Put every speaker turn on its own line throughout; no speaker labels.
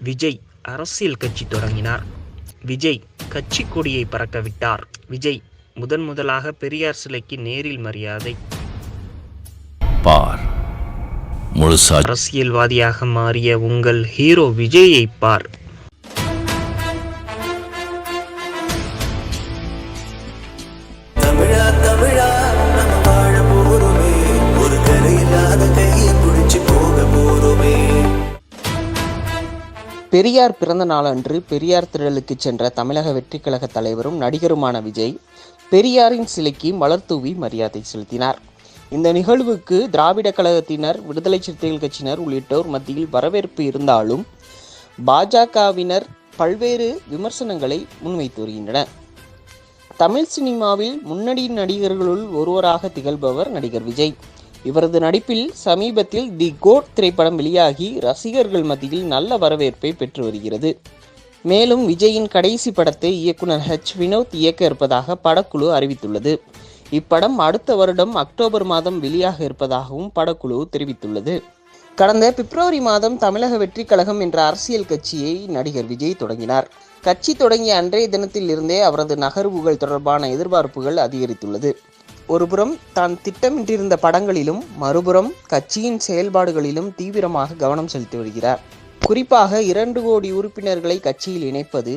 விஜய் அரசியல் கட்சி தொடங்கினார். விஜய் கட்சி கொடியை பறக்க விட்டார் விஜய் முதன் முதலாக பெரியார் சிலைக்கு நேரில் மரியாதை.
பார்.
அரசியல்வாதியாக மாறிய உங்கள் ஹீரோ விஜயை பார்.
பெரியார் பிறந்த நாளன்று பெரியார் திடலுக்கு சென்ற தமிழக வெற்றி கழக தலைவரும் நடிகருமான விஜய் பெரியாரின் சிலைக்கு மலர் தூவி மரியாதை செலுத்தினார். இந்த நிகழ்வுக்கு திராவிட கழகத்தினர் விடுதலை சிறுத்தைகள் கட்சியினர் உள்ளிட்டோர் மத்தியில் வரவேற்பு இருந்தாலும் பாஜகவினர் பல்வேறு விமர்சனங்களை முன்வைத்து வருகின்றனர். தமிழ் சினிமாவில் முன்னணி நடிகர்களுள் ஒருவராக திகழ்பவர் நடிகர் விஜய். இவரது நடிப்பில் சமீபத்தில் தி கோட் திரைப்படம் வெளியாகி ரசிகர்கள் மத்தியில் நல்ல வரவேற்பை பெற்று வருகிறது. மேலும் விஜயின் கடைசி படத்தை இயக்குனர் ஹெச் வினோத் இயக்க இருப்பதாக படக்குழு அறிவித்துள்ளது. இப்படம் அடுத்த வருடம் அக்டோபர் மாதம் வெளியாக இருப்பதாகவும் படக்குழு தெரிவித்துள்ளது. கடந்த பிப்ரவரி மாதம் தமிழக வெற்றி கழகம் என்ற அரசியல் கட்சியை நடிகர் விஜய் தொடங்கினார். கட்சி தொடங்கிய அன்றைய தினத்தில் இருந்தே அவரது நகர்வுகள் தொடர்பான எதிர்பார்ப்புகள் அதிகரித்துள்ளது. ஒருபுறம் தான் திட்டமிட்டிருந்த படங்களிலும் மறுபுறம் கட்சியின் செயல்பாடுகளிலும் தீவிரமாக கவனம் செலுத்தி வருகிறார். குறிப்பாக இரண்டு கோடி உறுப்பினர்களை கட்சியில் இணைப்பது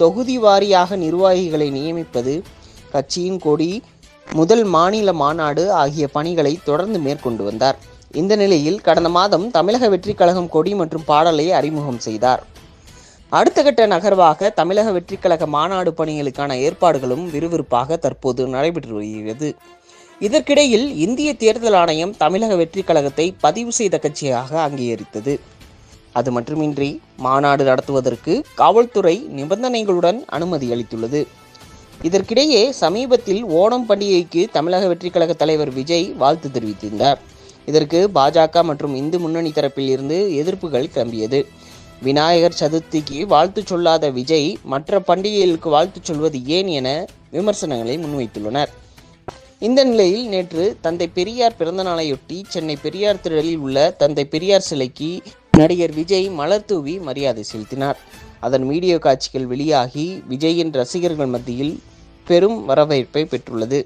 தொகுதி வாரியாக நிர்வாகிகளை நியமிப்பது கட்சியின் கொடி முதல் மாநில மாநாடு ஆகிய பணிகளை தொடர்ந்து மேற்கொண்டு வந்தார். இந்த நிலையில் கடந்த மாதம் தமிழக வெற்றிக் கழகம் கொடி மற்றும் பாடலை அறிமுகம் செய்தார். அடுத்த கட்ட நகர்வாக தமிழக வெற்றிக்கழக மாநாடு பணிகளுக்கான ஏற்பாடுகளும் விறுவிறுப்பாக தற்போது நடைபெற்று வருகிறது இதற்கிடையில் இந்திய தேர்தல் ஆணையம் தமிழக வெற்றிக்கழகத்தை பதிவு செய்த கட்சியாக அங்கீகரித்தது. அது மட்டுமின்றி மாநாடு நடத்துவதற்கு காவல்துறை நிபந்தனைகளுடன் அனுமதி அளித்துள்ளது. இதற்கிடையே சமீபத்தில் ஓணம் பண்டிகைக்கு தமிழக வெற்றிக்கழக தலைவர் விஜய் வாழ்த்து தெரிவித்திருந்தார். இதற்கு பாஜக மற்றும் இந்து முன்னணி தரப்பில் இருந்து எதிர்ப்புகள் கிளம்பியது. விநாயகர் சதுர்த்திக்கு வாழ்த்து சொல்லாத விஜய் மற்ற பண்டிகைகளுக்கு வாழ்த்து சொல்வது ஏன் என விமர்சனங்களை முன்வைத்துள்ளனர். இந்த நிலையில் நேற்று தந்தை பெரியார் பிறந்தநாளையொட்டி சென்னை பெரியார் திடலில் உள்ள தந்தை பெரியார் சிலைக்கு நடிகர் விஜய் மலர் தூவி மரியாதை செலுத்தினார். அதன் வீடியோ காட்சிகள் வெளியாகி விஜயின் ரசிகர்கள் மத்தியில் பெரும் வரவேற்பை பெற்றுள்ளது.